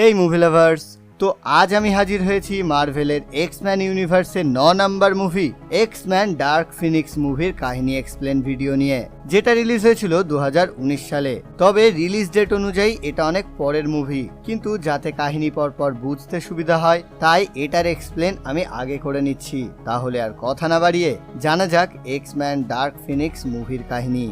হেই movie lovers তো আজ আমি হাজির হয়েছি মার্ভেলের এক্সম্যান ইউনিভার্সের ন number movie X Men dark Phoenix মুভির কাহিনী এক্সপ্লেন ভিডিও নিয়ে, যেটা রিলিজ হয়েছিল দু সালে। তবে রিলিজ ডেট অনুযায়ী এটা অনেক পরের মুভি কিন্তু যাতে কাহিনী পরপর বুঝতে সুবিধা হয়, তাই এটার এক্সপ্লেন আমি আগে করে নিচ্ছি। তাহলে আর কথা না বাড়িয়ে জানা যাক এক্সম্যান ডার্ক ফিনিক্স মুভির কাহিনী।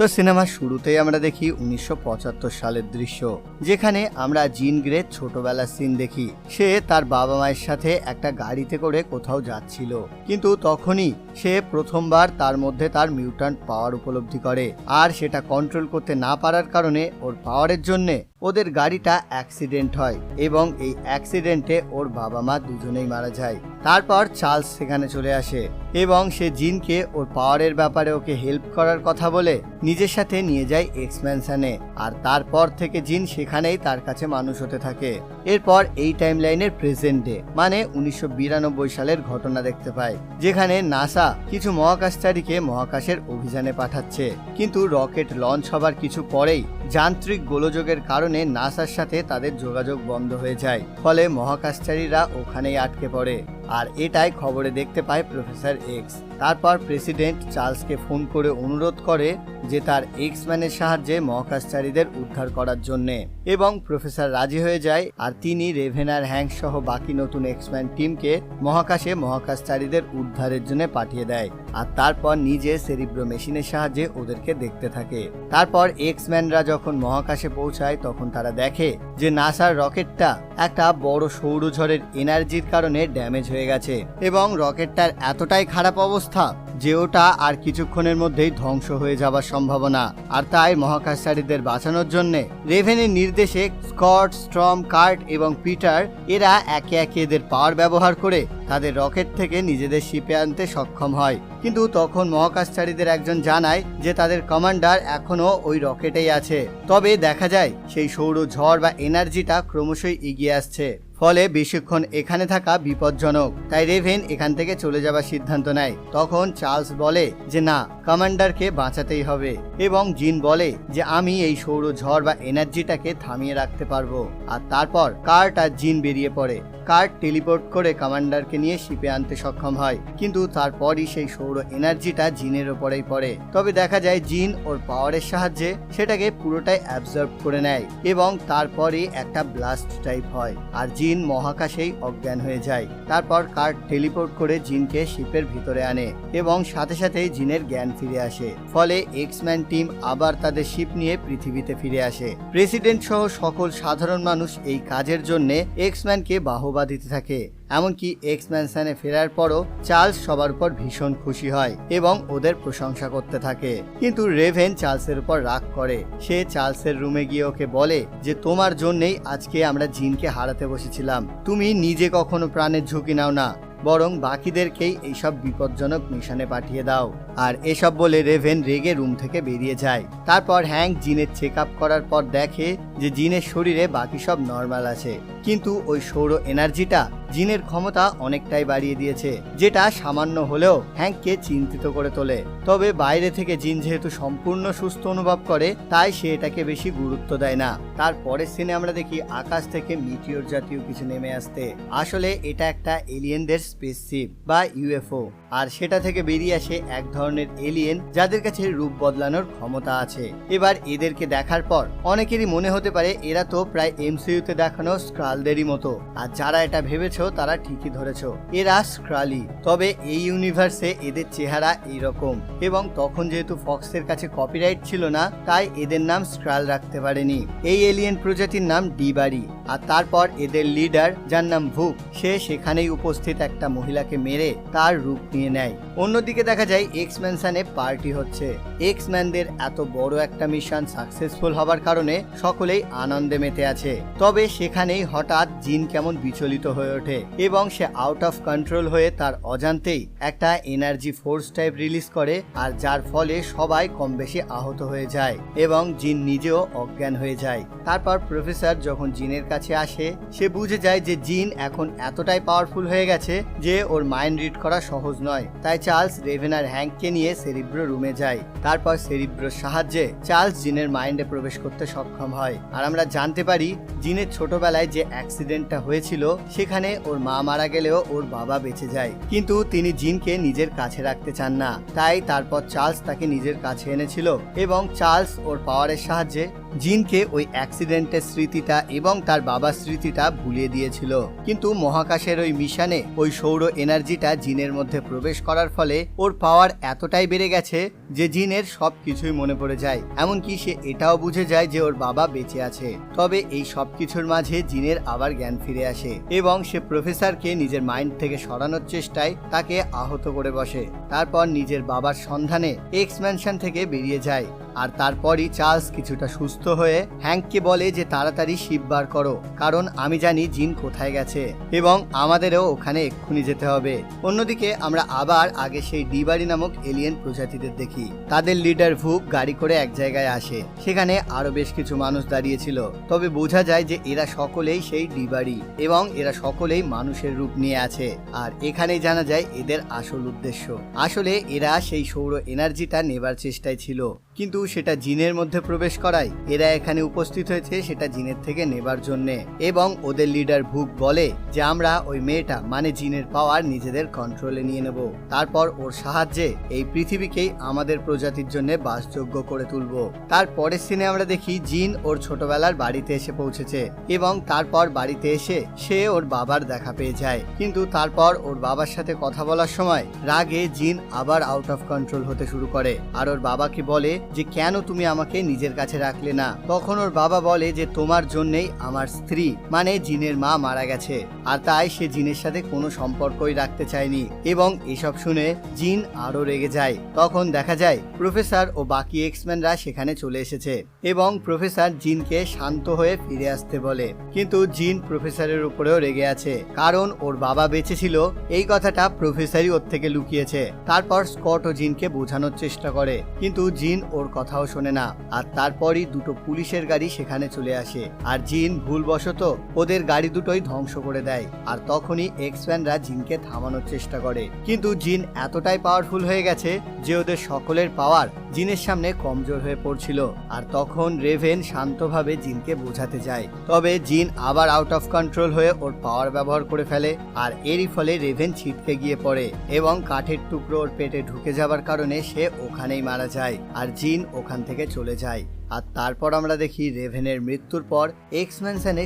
তো সিনেমার শুরুতেই আমরা দেখি উনিশশো পঁচাত্তর সালের দৃশ্য, যেখানে আমরা জিন গ্রের ছোটবেলার সিন দেখি। সে তার বাবা মায়ের সাথে একটা গাড়িতে করে কোথাও যাচ্ছিল। কিন্তু তখনই সে প্রথমবার তার মধ্যে তার মিউটান্ট পাওয়ার উপলব্ধি করে। আর সেটা কন্ট্রোল করতে না পারার কারণে ওর পাওয়ারের জন্যে ওদের গাড়িটা অ্যাক্সিডেন্ট হয় এবং এই অ্যাক্সিডেন্টে ওর বাবা মা দুজনেই মারা যায়। তারপর চার্লস সেখানে চলে আসে এবং সে জিনকে ওর পাওয়ারের ব্যাপারে ওকে হেল্প করার কথা বলে নিজের সাথে নিয়ে যায় এক্সপ্যানশনে আর তারপর থেকে জিন সেখানেই তার কাছে মানুষ হতে থাকে। এরপর এই টাইম লাইনের প্রেজেন্ট ডে মানে উনিশশো বিরানব্বই সালের ঘটনা দেখতে পায়, যেখানে নাসা কিছু মহাকাশচারীকে মহাকাশের অভিযানে পাঠাচ্ছে। কিন্তু রকেট লঞ্চ হবার কিছু পরেই যান্ত্রিক গোলযোগের কারণে নাসার সাথে তাদের যোগাযোগ বন্ধ হয়ে যায়, ফলে মহাকাশচারীরা ওখানেই আটকে পড়ে। আর এটাই খবরে দেখতে পায় প্রফেসর এক্স। তারপর প্রেসিডেন্ট চার্লসকে ফোন করে অনুরোধ করে যে তার এক্স ম্যানের সাহায্যে মহাকাশচারীদের উদ্ধার করার জন্যে। এবং প্রফেসর রাজি হয়ে যায়, আর তিনি রেভেনার হ্যাংক সহ বাকি নতুন এক্সম্যান টিমকে মহাকাশে মহাকাশচারীদের উদ্ধারের জন্য পাঠিয়ে দেয়, আর তারপর নিজে সেরিব্রো মেশিনের সাহায্যে ওদেরকে দেখতে থাকে। তারপর এক্সম্যানরা যখন মহাকাশে পৌঁছায়, তখন তারা দেখে যে নাসার রকেটটা একটা বড় সৌরঝড়ের এনার্জির কারণে ড্যামেজ হয়ে গেছে, এবং রকেটটার এতটাই খারাপ অবস্থা যে ওটা আর কিছুক্ষণের মধ্যেই ধ্বংস হয়ে যাবার সম্ভাবনা। আর তাই মহাকাশচারীদের বাঁচানোর জন্য রেভেনের নির্দেশে স্কট, স্ট্রম, কার্ট এবং পিটার এরা একে একে এদের পাওয়ার ব্যবহার করে তাদের রকেট থেকে নিজেদের শিপে আনতে সক্ষম হয়। কিন্তু তখন মহাকাশচারীদের একজন জানায় যে তাদের কমান্ডার এখনও ওই রকেটেই আছে। তবে দেখা যায়, সেই সৌর ঝড় বা এনার্জিটা ক্রমশই এগিয়ে আসছে। ফলে বেশিক্ষণ এখানে থাকা বিপজ্জনক। তাই রেভেন এখান থেকে চলে যাবার সিদ্ধান্ত নেয়। তখন চার্লস বলে যে, না, কমান্ডারকে বাঁচাতেই হবে। এবং জিন বলে যে, আমি এই সৌর ঝড় বা এনার্জিটাকে থামিয়ে রাখতে পারব। আর তারপর কার্ট আর জিন বেরিয়ে পড়ে। কার্ট টেলিপোর্ট করে কমান্ডারকে নিয়ে শিপে আনতে সক্ষম হয়। কিন্তু তারপরই সেই সৌর এনার্জিটা জিনের ওপরেই পড়ে। তবে দেখা যায় জিন ওর পাওয়ারের সাহায্যে সেটাকে পুরোটাই অ্যাবজর্ব করে নেয় এবং তারপরে একটা ব্লাস্ট টাইপ হয় আর জিন মহাকাশেই অজ্ঞান হয়ে যায়। তারপর কার্ট টেলিপোর্ট করে জিনকে শিপের ভিতরে আনে এবং সাথে সাথেই জিনের জ্ঞান ফিরে আসে। ফলে এক্সম্যান টিম আবার তাদের শিপ নিয়ে পৃথিবীতে ফিরে আসে। প্রেসিডেন্ট সহ সকল সাধারণ মানুষ এই কাজের জন্য এক্সম্যানকে বাহবা দিতে থাকে। এমনকি এক্স ম্যানসানে ফেরার পরও চার্লস সবার উপর ভীষণ খুশি হয় এবং ওদের প্রশংসা করতে থাকে। কিন্তু রেভেন চার্লসের উপর রাগ করে। সে চার্লসের রুমে গিয়ে ওকে বলে যে, তোমার জন্যই আজকে আমরা জিনকে হারাতে বসেছিলাম। তুমি নিজে কখনো প্রাণের ঝুঁকি নাও না। বরং বাকিদেরকেই এইসব বিপজ্জনক মিশনে পাঠিয়ে দাও। আর এসব বলে রেভেন রেগে রুম থেকে বেরিয়ে যায়। তারপর হ্যাংক জিনের চেক করার পর দেখে যে, জিনের শরীরে বাকি সব নর্মাল আছে। কিন্তু ওই সৌর এনার্জিটা জিনের ক্ষমতা অনেকটাই বাড়িয়ে দিয়েছে, যেটা সামান্য হলেও হ্যাংককে চিন্তিত করে তোলে। তবে বাইরে থেকে জিন যেহেতু সম্পূর্ণ সুস্থ অনুভব করে, তাই সে এটাকে বেশি গুরুত্ব দেয় না। তারপরের সিনে আমরা দেখি আকাশ থেকে মিটিওর জাতীয় কিছু নেমে আসতে। আসলে এটা একটা এলিয়েনদের স্পেসশিপ বা ইউএফও, আর সেটা থেকে বেরিয়ে আসে এক ধরনের এলিয়েন যাদের কাছে রূপ বদলানোর ক্ষমতা আছে। এবার এদেরকে দেখার পর অনেকেরই মনে হতে পারে এরা তো প্রায় এমসিইউতে দেখানো স্ক্রালদেরই মতো। আর যারা এটা ভেবেছো, তারা ঠিকই ধরেছ। এরা স্ক্রালি। তবে এই ইউনিভার্সে এদের চেহারা এইরকম। এবং তখন যেহেতু ফক্সের কাছে কপিরাইট ছিল না, তাই এদের নাম স্ক্রাল রাখতে পারেনি। এই এলিয়েন প্রজাতির নাম ডিবারি। আর তারপর এদের লিডার যার নাম ভুক সে সেখানেই উপস্থিত একটা মহিলাকে মেরে তার রূপ নিয়ে নেয়। অন্যদিকে দেখা যায় এক্স ম্যানসানে পার্টি হচ্ছে। এক্স ম্যানদের এত বড় একটা মিশন সাকসেসফুল হবার কারণে সকলেই আনন্দে মেতে আছে। তবে সেখানেই হঠাৎ হঠাৎ জিন কেমন বিচলিত হয়ে ওঠে এবং সে আউট অফ কন্ট্রোল হয়ে তার অজান্তেই একটা এনার্জি ফোর্স টাইপ রিলিজ করে আর যার ফলে সবাই কম বেশি আহত হয়ে যায় এবং জিন নিজেও অজ্ঞান হয়ে যায়। তারপর প্রফেসর যখন জিনের কাছে আসে, সে বুঝে যায় যে জিন এখন এতটাই পাওয়ারফুল হয়ে গেছে যে ওর মাইন্ড রিড করা সহজ নয়। তাই চার্লস রেভেনার হ্যাঙ্ককে নিয়ে সেরিব্রো রুমে যায়। তারপর সেরিব্রোর সাহায্যে চার্লস জিনের মাইন্ডে প্রবেশ করতে সক্ষম হয়। আর আমরা জানতে পারি, জিনের ছোটবেলায় যে অ্যাক্সিডেন্টটা হয়েছিল, সেখানে ওর মা মারা গেলেও ওর বাবা বেঁচে যায়। কিন্তু তিনি জিনকে নিজের কাছে রাখতে চান না। তাই তারপর চার্লস তাকে নিজের কাছে এনেছিল এবং চার্লস ওর পাওয়ারের সাহায্যে জিনকে ওই অ্যাক্সিডেন্টের স্মৃতিটা এবং তার বাবার স্মৃতিটা ভুলিয়ে দিয়েছিল। কিন্তু মহাকাশের ওই মিশনে ওই সৌর এনার্জিটা জিনের মধ্যে প্রবেশ করার ফলে ওর পাওয়ার এতটাই বেড়ে গেছে যে জিনের সব কিছুই মনে পড়ে যায়। এমনকি সে এটাও বুঝে যায় যে ওর বাবা বেঁচে আছে। তবে এই সব কিছুর মাঝে জিনের আবার জ্ঞান ফিরে আসে এবং সে প্রফেসরকে নিজের মাইন্ড থেকে সরানোর চেষ্টায় তাকে আহত করে বসে। তারপর নিজের বাবার সন্ধানে এক্স ম্যানশন থেকে বেরিয়ে যায়। আর তারপরই চার্লস কিছুটা সুস্থ হয়ে হ্যাঙ্ককে বলে যে তাড়াতাড়ি শিব বার করো, কারণ আমি জানি জিন কোথায় গেছে। এবং আমাদেরও ওখানে এক্ষুনি যেতে হবে। অন্যদিকে আমরা আবার আগে সেই ডিবারি নামক এলিয়েন প্রজাতিদের দেখি। তাদের লিডার ভুক গাড়ি করে এক জায়গায় আসে। সেখানে আরও বেশ কিছু মানুষ দাঁড়িয়েছিল। তবে বোঝা যায় যে এরা সকলেই সেই ডিবারি এবং এরা সকলেই মানুষের রূপ নিয়ে আছে। আর এখানেই জানা যায় এদের আসল উদ্দেশ্য। আসলে এরা সেই সৌর এনার্জিটা নেবার চেষ্টায় ছিল। কিন্তু সেটা জিনের মধ্যে প্রবেশ করায়। এরা এখানে উপস্থিত হয়েছে সেটা জিনের থেকে নেবার জন্যে। এবং ওদের লিডার ভুক বলে যে আমরা ওই মেয়েটা মানে জিনের পাওয়ার নিজেদের কন্ট্রোলে নিয়ে নেব। তারপর ওর সাহায্যে এই পৃথিবীকেই আমাদের প্রজাতির জন্য বাসযোগ্য করে তুলব। তার পরের সিনে আমরা দেখি জিন ওর ছোটবেলার বাড়িতে এসে পৌঁছেছে এবং তারপর বাড়িতে এসে সে ওর বাবার দেখা পেয়ে যায়। কিন্তু তারপর ওর বাবার সাথে কথা বলার সময় রাগে জিন আবার আউট অফ কন্ট্রোল হতে শুরু করে। আর ওর বাবাকে বলে যে কেন তুমি আমাকে নিজের কাছে রাখলে না? তখন ওর বাবা বলে যে, তোমার জন্যেই আমার স্ত্রী মানে জিনের মা মারা গেছে। আর তাই সে জিনের সাথে কোনো সম্পর্কই রাখতে চায়নি। এবং এসব শুনে জিন আরও রেগে যায়। তখন দেখা যায়, প্রফেসর ও বাকি এক্সম্যানরা সেখানে চলে এসেছে। এবং প্রফেসর জিনকে শান্ত হয়ে ফিরে আসতে বলে। কিন্তু জিন প্রফেসরের উপরেও রেগে আছে। কারণ ওর বাবা বেঁচে ছিল, এই কথাটা প্রফেসরই ওর থেকে লুকিয়েছে। তারপর স্কট ও জিনকে বোঝানোর চেষ্টা করে। কিন্তু জিন ওর কথাও শোনে না। আর তারপরই দুটো পুলিশের গাড়ি সেখানে চলে আসে। আর জিন ভুলবশত ওদের গাড়ি দুটোই ধ্বংস করে দেয়। আর তখনই এক্সপ্যানরা জিনকে থামানোর চেষ্টা করে। কিন্তু জিন এতটাই পাওয়ারফুল হয়ে গেছে যে ওদের সকলের পাওয়ার জিনের সামনে কমজোর হয়ে পড়ছিল। আর তখন রেভেন শান্তভাবে জিনকে বোঝাতে যায়। তবে জিন আবার আউট অফ কন্ট্রোল হয়ে ওর পাওয়ার ব্যবহার করে ফেলে। আর এরই ফলে রেভেন ছিটকে গিয়ে পড়ে এবং কাঠের টুকরো ওর পেটে ঢুকে যাবার কারণে সে ওখানেই মারা যায়। আর জিন ওখান থেকে চলে যায়। আর তারপর আমরা দেখি রেভেনের মৃত্যুর পর এক্স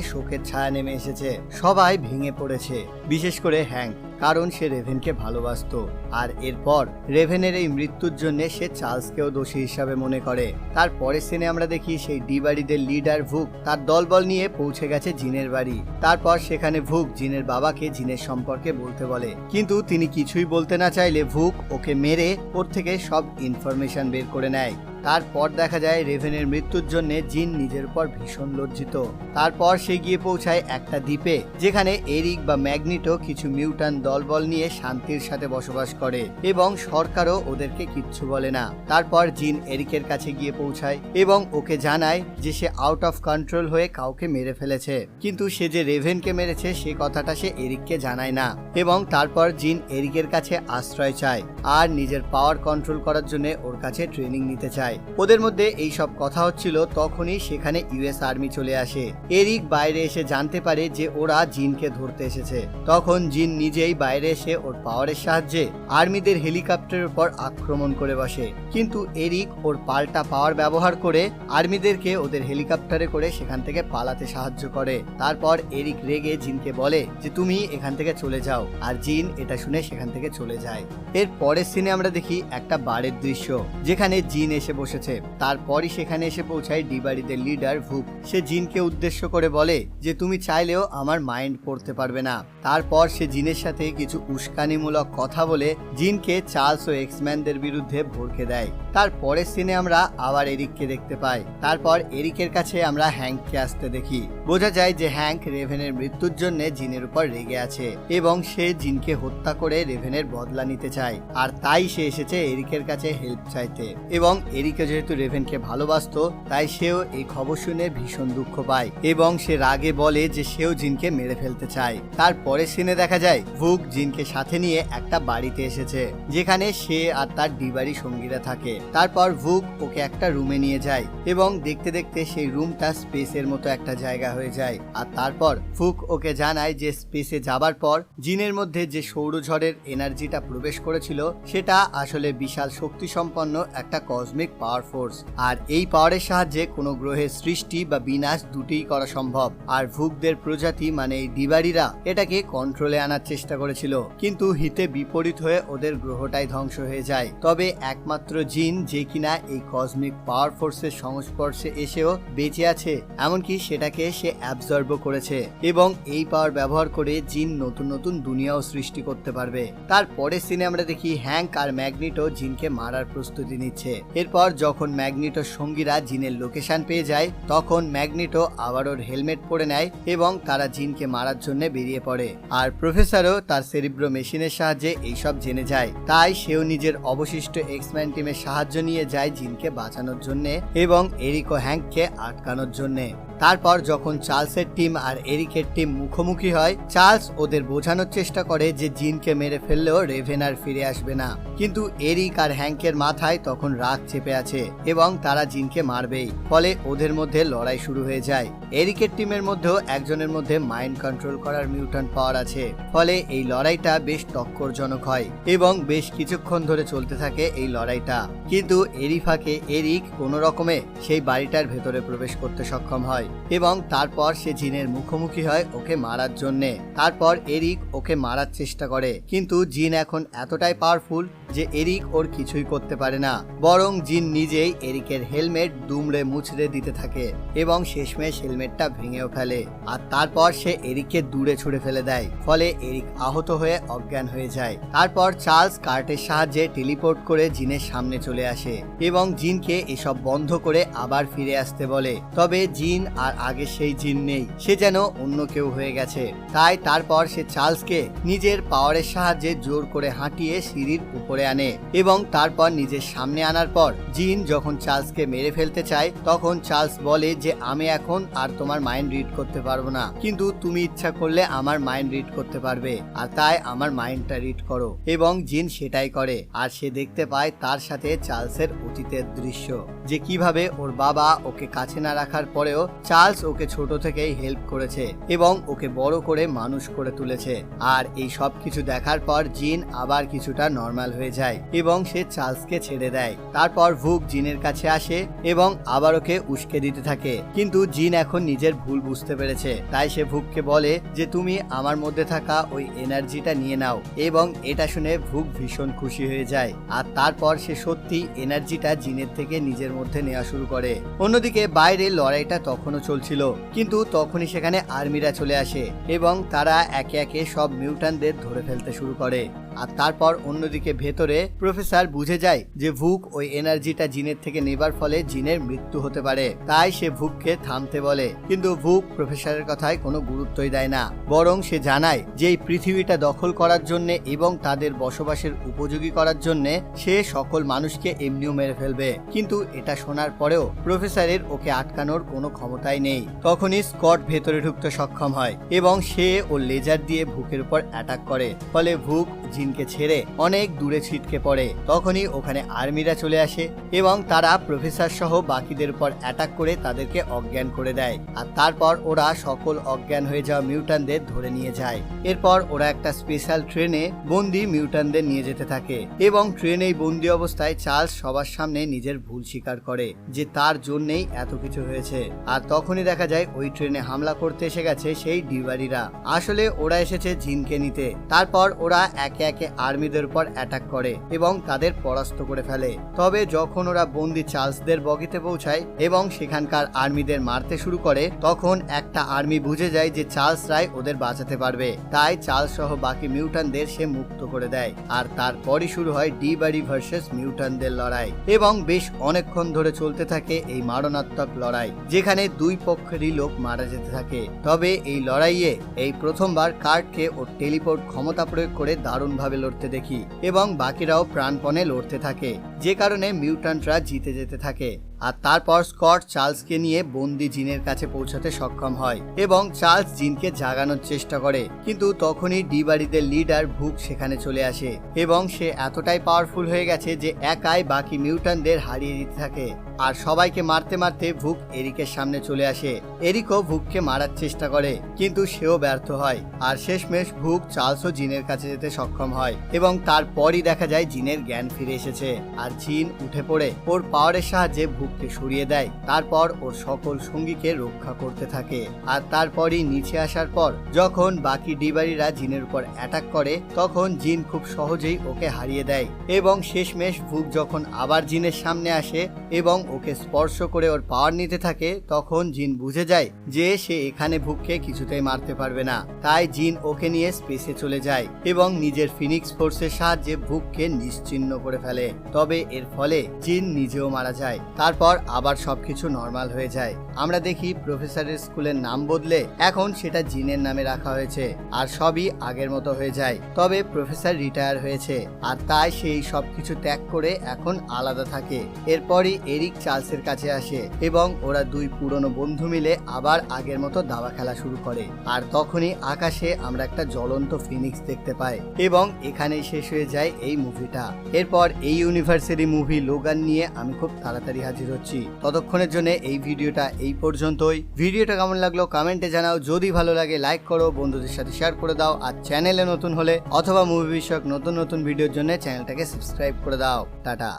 শোকের ছায়া নেমে এসেছে। সবাই ভেঙে পড়েছে, বিশেষ করে হ্যাং কারণ সে রেভেনকে ভালোবাসতো। আর এরপর রেভেনের এই মৃত্যুর জন্য সে চার্লসকেও দোষী হিসাবে মনে করে। তার পরের সিনে আমরা দেখি সেই ডিবাড়িদের লিডার ভুক, তার দলবল নিয়ে পৌঁছে গেছে জিনের বাড়ি। তারপর সেখানে ভুক জিনের বাবাকে জিনের সম্পর্কে বলতে বলে। কিন্তু তিনি কিছুই বলতে না চাইলে ভুক ওকে মেরে ওর থেকে সব ইনফরমেশন বের করে নেয়। তারপর দেখা যায় রেভেনের মৃত্যুর জন্য জিন নিজের উপর ভীষণ লজ্জিত। তারপর সে গিয়ে পৌঁছায় একটা দ্বীপে, যেখানে এরিক বা ম্যাগনিটো কিছু মিউটান দলবল নিয়ে শান্তির সাথে বসবাস করে এবং সরকারও ওদেরকে কিচ্ছু বলে না। তারপর জিন এরিকের কাছে গিয়ে পৌঁছায় এবং ওকে জানায় যে সে আউট অফ কন্ট্রোল হয়ে কাউকে মেরে ফেলেছে। কিন্তু সে যে রেভেনকে মেরেছে, সে কথাটা সে এরিককে জানায় না এবং তারপর জিন এরিকের কাছে আশ্রয় চায় আর নিজের পাওয়ার কন্ট্রোল করার জন্য ওর কাছে ট্রেনিং নিতে চায়। ওদের মধ্যে এই সব কথা হচ্ছিল তখনই সেখানে ইউএস আর্মি চলে আসে। এরিক বাইরে এসে জানতে পারে যে ওরা জিনকে ধরতে এসেছে। তখন জিন নিজেই বাইরে এসে ওর পাওয়ারের সাহায্যে আর্মিদের হেলিকপ্টারের উপর আক্রমণ করে বসে। কিন্তু এরিক ওর পাল্টা পাওয়ার ব্যবহার করে আর্মিদেরকে ওদের হেলিকপ্টারে করে সেখান থেকে পালাতে সাহায্য করে। তারপর এরিক রেগে জিনকে বলে যে, তুমি এখান থেকে চলে যাও। আর জিন এটা শুনে সেখান থেকে চলে যায়। এর পরের সিনে আমরা দেখি একটা বারের দৃশ্য, যেখানে জিন এসে বসেছে। তারপরই সেখানে এসে পৌঁছায় ডিবাড়িদের লিডার ভুক সে জিনকে উদ্দেশ্য করে বলে যে, তুমি চাইলেও আমার মাইন্ড পড়তে পারবে না। তারপর সে জিনের সাথে কিছু উস্কানিমূলক কথা বলে জিনকে চার্লস ও এক্সম্যানদের বিরুদ্ধে ভরকে দেয়। তার পরের সিনে আমরা আবার এরিককে দেখতে পাই। তারপর এরিকের কাছে আমরা হ্যাঙ্ককে আসতে দেখি। বোঝা যায় যে, হ্যাঙ্ক রেভেনের মৃত্যুর জন্য জিনের উপর রেগে আছে এবং সে জিনকে হত্যা করে রেভেনের বদলা নিতে চায়। আর তাই সে এসেছে এরিকের কাছে হেল্প চাইতে। এবং এরিকে যেহেতু রেভেনকে ভালোবাসতো, তাই সেও এই খবর শুনে ভীষণ দুঃখ পায় এবং সে রাগে বলে যে সেও জিনকে মেরে ফেলতে চায়। তারপরে সিনে দেখা যায়, ভুক জিনকে সাথে নিয়ে একটা বাড়িতে এসেছে, যেখানে সে আর তার ডিবারি সঙ্গীরা থাকে। তারপর ভুক ওকে একটা রুমে নিয়ে যায় এবং দেখতে দেখতে সেই রুমটা স্পেসের মতো একটা জায়গা হয়ে যায়। আর তারপর ফুক ওকে জানায় যে স্পেসে যাবার পর জিনের মধ্যে যে সৌরঝড়ের এনার্জিটা প্রবেশ করেছিল, সেটা আসলে বিশাল শক্তি সম্পন্ন একটা কসমিক পাওয়ার ফোর্স। আর এই পাওয়ারের সাহায্যে কোনো গ্রহের সৃষ্টি বা বিনাশ দুটিই করা সম্ভব। আর ভুকদের প্রজাতি মানে এই ডিবারিরা এটাকে কন্ট্রোলে আনার চেষ্টা করেছিল। কিন্তু হিতে বিপরীত হয়ে ওদের গ্রহটাই ধ্বংস হয়ে যায়। তবে একমাত্র জিন যে কিনা এই কসমিক পাওয়ার ফোর্সের সংস্পর্শে এসেও বেঁচে আছে, এমনকি সেটাকে সে অ্যাবজর্ব করেছে। এবং এই পাওয়ার ব্যবহার করে জিন নতুন নতুন দুনিয়াও সৃষ্টি করতে পারবে। তার পরের সিনে আমরা দেখি হ্যাঙ্ক আর ম্যাগনিটো জিনকে মারার প্রস্তুতি নিচ্ছে। এরপর যখন ম্যাগনেটোর সঙ্গীরা জিনের লোকেশান পেয়ে যায়, তখন ম্যাগনিটো আবার ওর হেলমেট পরে নেয় এবং তারা জিনকে মারার জন্য বেরিয়ে পড়ে। আর প্রফেসরও তার সেরিব্রো মেশিনের সাহায্যে এইসব জেনে যায়। তাই সেও নিজের অবশিষ্ট এক্সম্যান টিমের সাহায্য নিয়ে যায় জিনকে বাঁচানোর জন্য এবং এরিকো হ্যাঙ্ককে আটকানোর জন্য। তারপর যখন চার্লসের টিম আর এরিকের টিম মুখোমুখি হয়, চার্লস ওদের বোঝানোর চেষ্টা করে যে জিনকে মেরে ফেললেও রেভেন আর ফিরে আসবে না। কিন্তু এরিক আর হ্যাঙ্কের মাথায় তখন রাগ চেপে আছে এবং তারা জিনকে মারবেই, ফলে ওদের মধ্যে লড়াই শুরু হয়ে যায়। এরিকের টিমের মধ্যেও একজনের মধ্যে মাইন্ড কন্ট্রোল করার মিউটন পাওয়ার আছে, ফলে এই লড়াইটা বেশ টক্করজনক হয় এবং বেশ কিছুক্ষণ ধরে চলতে থাকে এই লড়াইটা। কিন্তু এরিফাকে এরিক কোনো রকমে সেই বাড়িটার ভেতরে প্রবেশ করতে সক্ষম হয়। এবং তারপর সে জিনের মুখোমুখি হয় ওকে মারার জন্যে। তারপর এরিক ওকে মারার চেষ্টা করে। কিন্তু জিন এখন এতটাই পাওয়ারফুল যে এরিক ওর কিছুই করতে পারে না। বরং জিন নিজেই এরিকের হেলমেট দুমড়ে মুচড়ে দিতে থাকে এবং শেষমেশ হেলমেটটা ভেঙেও ফেলে। আর তারপর সে এরিককে দূরে ছুড়ে ফেলে দেয়। ফলে এরিক আহত হয়ে অজ্ঞান হয়ে যায়। তারপর চার্লস কার্টের সাহায্যে টেলিপোর্ট করে জিনের সামনে চলে আসে এবং জিনকে এসব বন্ধ করে আবার ফিরে আসতে বলে। তবে জিন আর আগে সেই জিন নেই। সে যেন অন্য কেউ হয়ে গেছে। তাই তারপর সে চার্লসকে নিজের পাওয়ারের সাহায্যে জোর করে হাঁটিয়ে সিঁড়ির উপরে আনে এবং তারপর নিজের সামনে আনার পর জিন যখন চার্লসকে মেরে ফেলতে চায়, তখন চার্লস বলে যে, আমি এখন আর তোমার মাইন্ড রিড করতে পারব না। কিন্তু তুমি ইচ্ছা করলে আমার মাইন্ড রিড করতে পারবে। আর তাই আমার মাইন্ডটা রিড করো। এবং জিন সেটাই করে। আর সে দেখতে পায় তার সাথে চার্লসের অতীতের দৃশ্য। যে কীভাবে ওর বাবা ওকে কাছে না রাখার পরেও চার্লস ওকে ছোট থেকেই হেল্প করেছে এবং ওকে বড় করে মানুষ করে তুলেছে। আর এই সব কিছু দেখার পর জিন আবার কিছুটা নর্মাল হয়ে যায় এবং সে চার্লসকে ছেড়ে দেয়। তারপর ভুক জিনের কাছে আসে এবং আবার ওকে উস্কে দিতে থাকে। কিন্তু জিন এখন নিজের ভুল বুঝতে পেরেছে। তাই সে ভুককে বলে যে, তুমি আমার মধ্যে থাকা ওই এনার্জিটা নিয়ে নাও। এবং এটা শুনে ভুক ভীষণ খুশি হয়ে যায়। আর তারপর সে সত্যি এনার্জিটা জিনের থেকে নিজের মধ্যে নেওয়া শুরু করে। অন্যদিকে বাইরে লড়াইটা তখনও চলছিল। কিন্তু তখনই সেখানে আর্মিরা চলে আসে এবং তারা একে একে সব মিউটানদের ধরে ফেলতে শুরু করে। আর তারপর অন্যদিকে ভেতরে প্রফেসর বুঝে যায় যে ভুক ওই এনার্জিটা জিনের থেকে নেবার ফলে জিনের মৃত্যু হতে পারে। তাই সে ভুককে থামতে বলে। কিন্তু ভুক প্রফেসরের কথায় কোনো গুরুত্বই দেয় না। বরং সে জানায় যে এই পৃথিবীটা দখল করার জন্য এবং তাদের বসবাসের উপযোগী করার জন্য সে সকল মানুষকে এমনিও মেরে ফেলবে। কিন্তু এটা শোনার পরেও প্রফেসরের ওকে আটকানোর কোনো ক্ষমতাই নেই। তখনই স্কট ভেতরে ঢুকতে সক্ষম হয় এবং সে ও লেজার দিয়ে ভুকের উপর অ্যাটাক করে। ফলে ভুক জিনকে ছেড়ে অনেক দূরে ছিটকে পড়ে। তখনই ওখানে আর্মিরা চলে আসে এবং তারা প্রফেসর সহ বাকিদের উপর অ্যাটাক করে তাদেরকে অজ্ঞান করে দেয়। আর তারপর ওরা সকল অজ্ঞান হয়ে যাওয়া মিউটানদের ধরে নিয়ে যায়। এরপর ওরা একটা স্পেশাল ট্রেনে বন্দি মিউটানদের নিয়ে যেতে থাকে এবং ট্রেনেই বন্দি অবস্থায় চার্লস সবার সামনে নিজের ভুল স্বীকার করে যে তার জন্যেই এত কিছু হয়েছে। আর তখনই দেখা যায় ওই ট্রেনে হামলা করতে এসে গেছে সেই ডিবারিরা। আসলে ওরা এসেছে জিনকে নিতে। তারপর ওরা একে একে একে আর্মিদের উপর অ্যাটাক করে এবং তাদের পরাস্ত করে ফেলে। তবে যখন ওরা বন্দি চার্লসদের বগিতে পৌঁছায় এবং সেখানকার আর্মিদের মারতে শুরু করে, তখন একটা আর্মি বুঝে যায় যে চার্লস রায় ওদের বাঁচাতে পারবে। তাই চার্লস সহ বাকি মিউটানদের সে মুক্ত করে দেয়। আর তারপরই শুরু হয় ডি বাড়ি ভার্সেস মিউটানদের লড়াই এবং বেশ অনেকক্ষণ ধরে চলতে থাকে এই মারণাত্মক লড়াই, যেখানে দুই পক্ষেরই লোক মারা যেতে থাকে। তবে এই লড়াইয়ে এই প্রথমবার কার্টকে ও টেলিপোর্ট ক্ষমতা প্রয়োগ করে দারুণভাবে লড়তে দেখি এবং বাকিরাও প্রাণপণে লড়তে থাকে। যে কারণে মিউট্যান্টরা জিতে যেতে থাকে। আর তারপর স্কট চার্লসকে নিয়ে বন্দি জিনের কাছে পৌঁছাতে সক্ষম হয় এবং চার্লস জিনকে জাগানোর চেষ্টা করে। কিন্তু তখনই ডি বাড়িতে লিডার ভুক সেখানে চলে আসে এবং সে এতটাই পাওয়ারফুল হয়ে গেছে যে একাই বাকি মিউটানদের হারিয়ে দিতে থাকে। আর সবাইকে মারতে মারতে ভুক এরিকের সামনে চলে আসে। এরিকও ভুককে মারার চেষ্টা করে, কিন্তু সেও ব্যর্থ হয়। আর শেষমেশ ভুক চার্লসও জিনের কাছে যেতে সক্ষম হয় এবং তারপরই দেখা যায় জিনের জ্ঞান ফিরে এসেছে। আর জিন উঠে পড়ে। ওর পাওয়ারের সাহায্যে ভুককে সরিয়ে দেয়। তারপর ওর সকল সঙ্গীকে রক্ষা করতে থাকে। আর তারপরই নিচে আসার পর যখন বাকি ডিবারিরা জিনের উপর অ্যাটাক করে, তখন জিন খুব সহজেই ওকে হারিয়ে দেয় এবং শেষমেশ ভুক যখন আবার জিনের সামনে আসে এবং ওকে স্পর্শ করে ওর পাওয়ার নিতে থাকে, তখন জিন বুঝে যায় যে সে এখানে ভুককে কিছুতেই মারতে পারবে না। তাই জিন ওকে নিয়ে স্পেসে চলে যায় এবং নিজের ফিনিক্স ফোর্সের সাহায্যে ভুককে নিশ্চিহ্ন করে ফেলে। তবে এর ফলে জিন নিজেও মারা যায়। তারপর আবার সবকিছু নর্মাল হয়ে যায়। আমরা দেখি প্রফেসরের স্কুলের নাম বদলে এখন সেটা জিনের নামে রাখা হয়েছে আর সবই আগের মতো হয়ে যায়। তবে প্রফেসর রিটায়ার হয়েছে আর তাই সেই সবকিছু ত্যাগ করে এখন আলাদা থাকে। এরপরই এরিক চার্লসের কাছে আসে এবং ওরা দুই পুরনো বন্ধু মিলে আবার আগের মতো দাবা খেলা শুরু করে। আর তখনই আকাশে আমরা একটা জ্বলন্ত ফিনিক্স দেখতে পাই এবং এখানেই শেষ হয়ে যায় এই মুভিটা এরপর এই ইউনিভার্সিটি মুভি লোগান নিয়ে আমি খুব তাড়াতাড়ি হাজির হচ্ছি। ততক্ষণের জন্য এই ভিডিওটা এই পর্যন্তই। ভিডিওটা কেমন লাগল কমেন্টে জানাও। যদি ভালো লাগে লাইক করো, বন্ধুদের সাথে শেয়ার করে দাও। আর চ্যানেলে নতুন হলে অথবা মুভি বিষয়ক নতুন নতুন ভিডিওর জন্য চ্যানেলটাকে সাবস্ক্রাইব করে দাও। টাটা।